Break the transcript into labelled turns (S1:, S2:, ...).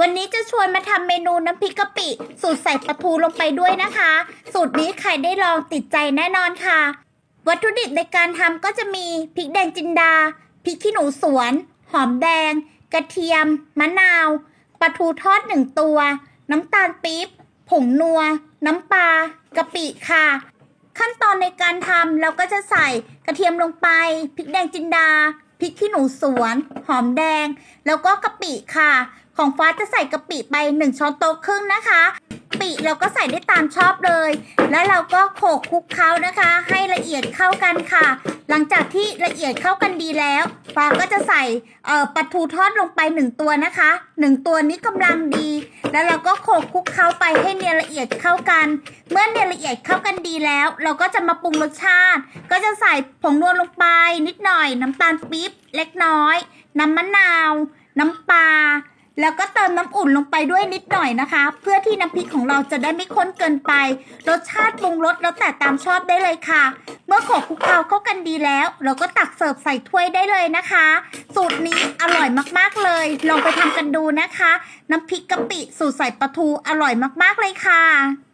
S1: วันนี้จะชวนมาทำเมนูน้ำพริกกะปิ สูตรใส่ปลาทูลงไปด้วยนะคะ สูตรนี้ใครได้ลองติดใจแน่นอนค่ะ วัตถุดิบในการทำก็จะมีพริกแดงจินดา พริกขี้หนูสวน หอมแดง กระเทียม มะนาว ปลาทูทอดหนึ่งตัว น้ำตาลปี๊บ ผงนัว น้ำปลากะปิค่ะ ขั้นตอนในการทำเราก็จะใส่กระเทียมลงไป พริกแดงจินดาพริกขี้หนูสวน หอมแดง แล้วก็กะปิค่ะ ของฟ้าจะใส่กะปิไป 1 ช้อนโต๊ะครึ่งนะคะ ปิเราก็ใส่ได้ตามชอบเลย แล้วเราก็โขลกคลุกเคล้านะคะ ให้ละเอียดเข้ากันค่ะ หลังจากที่ละเอียดเข้ากันดีแล้วฟ้าก็จะใส่เอ่อปลาทูทอดลงไป 1 ตัวนะคะ 1 ตัวนี้กำลังดี แล้วเราก็โขลกคลุกเคล้าไปให้เนียนละเอียดเข้ากัน เมื่อเนียนละเอียดเข้ากันดีแล้ว เราก็จะมาปรุงรสชาติ ก็จะใส่ผงนวลลงไปนิดหน่อย น้ำตาลปี๊บเล็กน้อย น้ำมะนาว น้ำป แล้วก็เติมน้ำอุ่นลงไปด้วยนิดหน่อยนะคะ เพื่อที่น้ำพริกของเราจะได้ไม่ข้นเกินไป รสชาติปรุงรสแล้วแต่ตามชอบได้เลยค่ะ เมื่อขลกคลุกเคล้าเข้ากันดีแล้ว เราก็ตักเสิร์ฟใส่ถ้วยได้เลยนะคะ สูตรนี้อร่อยมากๆเลย ลองไปทำกันดูนะคะ น้ำพริกกะปิสูตรใส่ปลาทูอร่อยมากๆเลยค่ะ